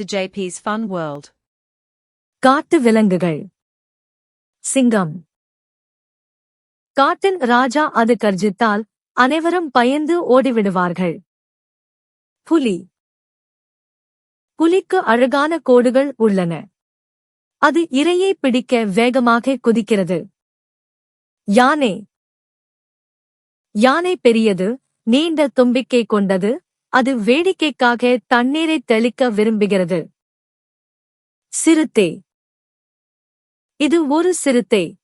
to JP's Fun World. காட்டு விலங்குகள். சிங்கம். காட்டின் ராஜா அது கர்ஜித்தால் அனைவரும் பயந்து ஓடிவிடுவார்கள். புலி. புலிக்கு அழகான கோடுகள் உள்ளன. அது இரையை பிடிக்க வேகமாக குதிக்கிறது. யானை. யானை பெரியது நீண்ட தும்பிக்கை கொண்டது அது வேடிக்கைக்காக தண்ணீரை தெளிக்க விரும்புகிறது. சிறுத்தை. இது ஒரு சிறுத்தை.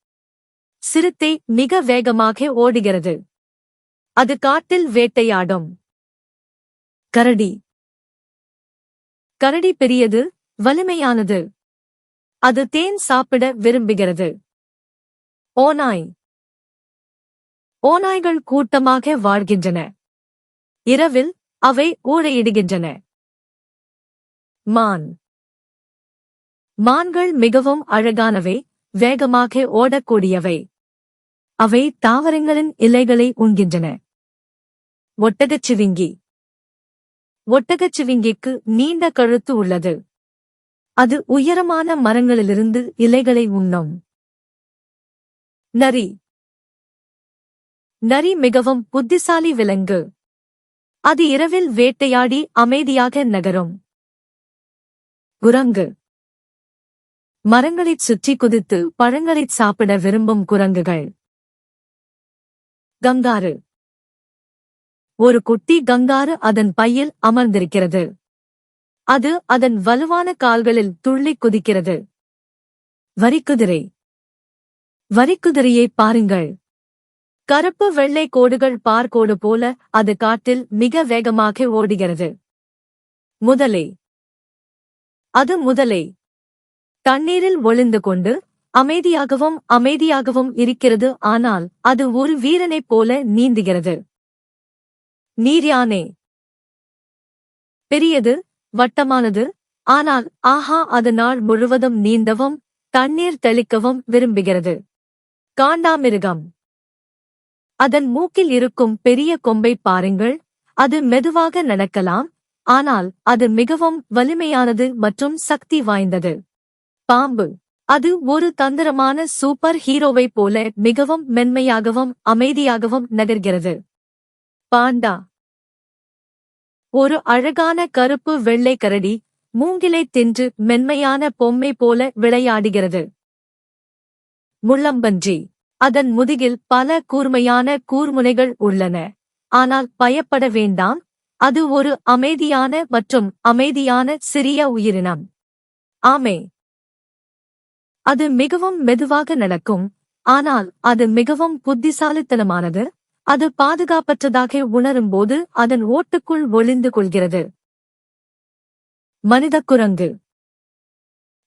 சிறுத்தை மிக வேகமாக ஓடுகிறது. அது காட்டில் வேட்டையாடும். கரடி. கரடி பெரியது வலிமையானது. அது தேன் சாப்பிட விரும்புகிறது. ஓநாய். ஓநாய்கள் கூட்டமாக வாழ்கின்றன. இரவில் அவை ஊழையிடுகின்றன. மான். மான்கள் மிகவும் அழகானவை வேகமாக ஓடக்கூடியவை. அவை தாவரங்களின் இலைகளை உண்கின்றன. ஒட்டகச்சிவிங்கி ஒட்டகச்சிவிங்கிக்கு நீண்ட கழுத்து உள்ளது. அது உயரமான மரங்களிலிருந்து இலைகளை உண்ணும். நரி. நரி மிகவும் புத்திசாலி விலங்கு. அது இரவில் வேட்டையாடி அமைதியாக நகரும். குரங்கு. மரங்களைச் சுற்றி குதித்து பழங்களைச் சாப்பிட விரும்பும் குரங்குகள். கங்காரு. ஒரு குட்டி கங்காரு அதன் பையில் அமர்ந்திருக்கிறது. அது அதன் வலுவான கால்களில் துள்ளி குதிக்கிறது. வரிக்குதிரை. வரிக்குதிரையை பாருங்கள். கருப்பு வெள்ளை கோடுகள் பார்க்கோடு போல அது காட்டில் மிக வேகமாக ஓடுகிறது. முதலை. அது முதலை. தண்ணீரில் ஒளிந்து கொண்டு அமைதியாகவும் அமைதியாகவும் இருக்கிறது ஆனால் அது ஒரு வீரனைப் போல நீந்துகிறது. நீர்யானே. பெரியது வட்டமானது ஆனால் ஆஹா அது நாள் முழுவதும் நீந்தவும் தண்ணீர் தெளிக்கவும் விரும்புகிறது. காண்டாமிருகம். அதன் மூக்கில் இருக்கும் பெரிய கொம்பை பாருங்கள். அது மெதுவாக நடக்கலாம். ஆனால் அது மிகவும் வலிமையானது மற்றும் சக்தி வாய்ந்தது. பாம்பு. அது ஒரு தந்திரமான சூப்பர் ஹீரோவைப் போல மிகவும் மென்மையாகவும் அமைதியாகவும் நகர்கிறது. பாண்டா. ஒரு அழகான கருப்பு வெள்ளை கரடி மூங்கிலை தின்று மென்மையான பொம்மை போல விளையாடுகிறது. முள்ளம்பன்றி. அதன் முதுகில் பல கூர்மையான கூர்முனைகள் உள்ளன. ஆனால் பயப்பட வேண்டாம். அது ஒரு அமைதியான மற்றும் அமைதியான சிறிய உயிரினம். ஆமே அது மிகவும் மெதுவாக நடக்கும். ஆனால் அது மிகவும் புத்திசாலித்தனமானது. அது பாதுகாப்பற்றதாக உணரும்போது அதன் ஓட்டுக்குள் ஒளிந்து கொள்கிறது. மனித குரங்கு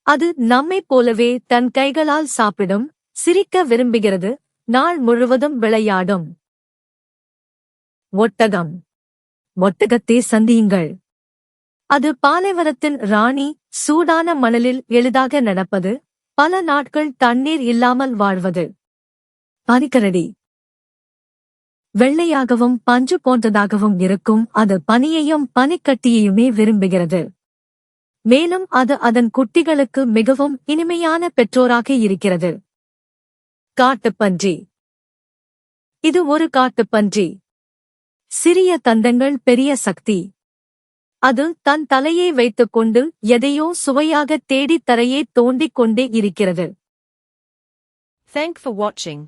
அது நம்மைப் போலவே தன் கைகளால் சாப்பிடும் சிரிக்க விரும்புகிறது. நாள் முழுவதும் விளையாடும். ஒட்டகம். ஒட்டகத்தை சந்தியுங்கள். அது பாலைவனத்தின் ராணி சூடான மணலில் எளிதாக நடப்பது. பல நாட்கள் தண்ணீர் இல்லாமல் வாழ்வது. பனிக்கரடி. வெள்ளையாகவும் பஞ்சு போன்றதாகவும் இருக்கும். அது பனியையும் பனிக்கட்டியையுமே விரும்புகிறது. மேலும் அது அதன் குட்டிகளுக்கு மிகவும் இனிமையான பெற்றோராக இருக்கிறது. காட்டுப்பன்றி இது ஒரு காட்டுப்பன்றி சிறிய தந்தங்கள் பெரிய சக்தி அது தன் தலையை வைத்துக்கொண்டு எதையோ சுவையாக தேடித் தரையே தோண்டிக் கொண்டே இருக்கிறது Thank for watching.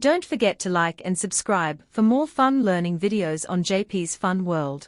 Don't forget to like and subscribe for more fun learning videos on JP's Fun World.